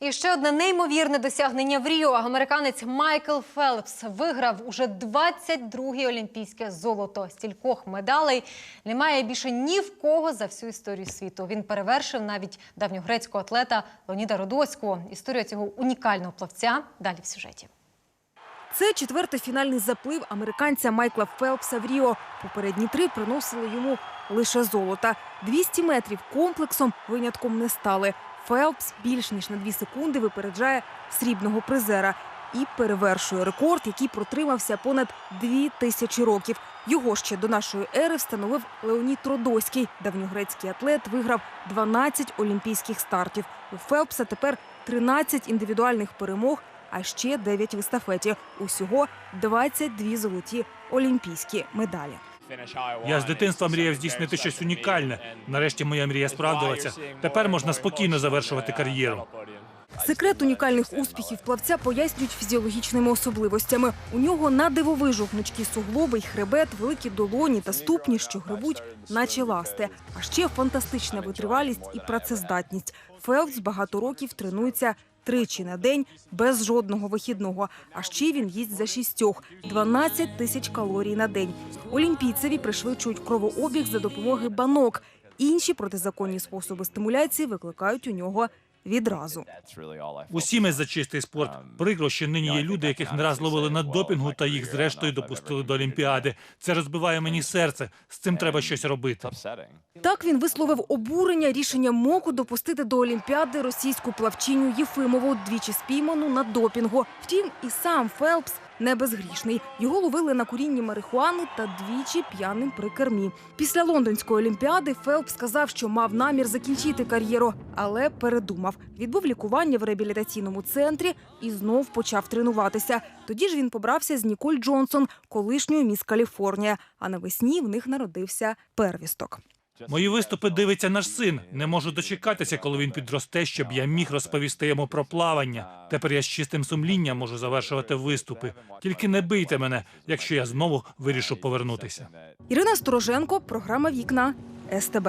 І ще одне неймовірне досягнення в Ріо. Американець Майкл Фелпс виграв уже 22-ге олімпійське золото. Стількох медалей немає більше ні в кого за всю історію світу. Він перевершив навіть давньогрецького атлета Леоніда Родоського. Історія цього унікального плавця далі в сюжеті. Це четвертий фінальний заплив американця Майкла Фелпса в Ріо. Попередні три приносили йому лише золота. 200 метрів комплексом винятком не стали. Фелпс більш ніж на дві секунди випереджає срібного призера і перевершує рекорд, який протримався понад дві тисячі років. Його ще до нашої ери встановив Леонід Родоський. Давньогрецький атлет виграв 12 олімпійських стартів. У Фелпса тепер 13 індивідуальних перемог, а ще 9 в естафеті. Усього 22 золоті олімпійські медалі. Я з дитинства мріяв здійснити щось унікальне. Нарешті моя мрія справдилася. Тепер можна спокійно завершувати кар'єру. Секрет унікальних успіхів плавця пояснюють фізіологічними особливостями. У нього на дивовижу гнучкі суглоби й хребет, великі долоні та ступні, що грибуть, наче ласти. А ще фантастична витривалість і працездатність. Фелпс багато років тренується тричі на день без жодного вихідного. А ще він їсть за шістьох – 12 тисяч калорій на день. Олімпійцеві пришвидшують кровообіг за допомоги банок. Інші протизаконні способи стимуляції викликають у нього відразу. Усі ми за чистий спорт. Прикро, що нині є люди, яких не раз ловили на допінгу, та їх зрештою допустили до Олімпіади. Це розбиває мені серце. З цим треба щось робити. Так він висловив обурення рішенням МОКу допустити до Олімпіади російську плавчиню Єфимову, двічі спійману на допінгу. Втім, і сам Фелпс не безгрішний. Його ловили на курінні марихуани та двічі п'яним при кермі. Після лондонської олімпіади Фелпс сказав, що мав намір закінчити кар'єру, але передумав. Відбув лікування в реабілітаційному центрі і знов почав тренуватися. Тоді ж він побрався з Ніколь Джонсон, колишньою міс Каліфорнія. А навесні в них народився первісток. Мої виступи дивиться наш син. Не можу дочекатися, коли він підросте, щоб я міг розповісти йому про плавання. Тепер я з чистим сумлінням можу завершувати виступи. Тільки не бийте мене, якщо я знову вирішу повернутися. Ірина Стороженко, програма Вікна СТБ.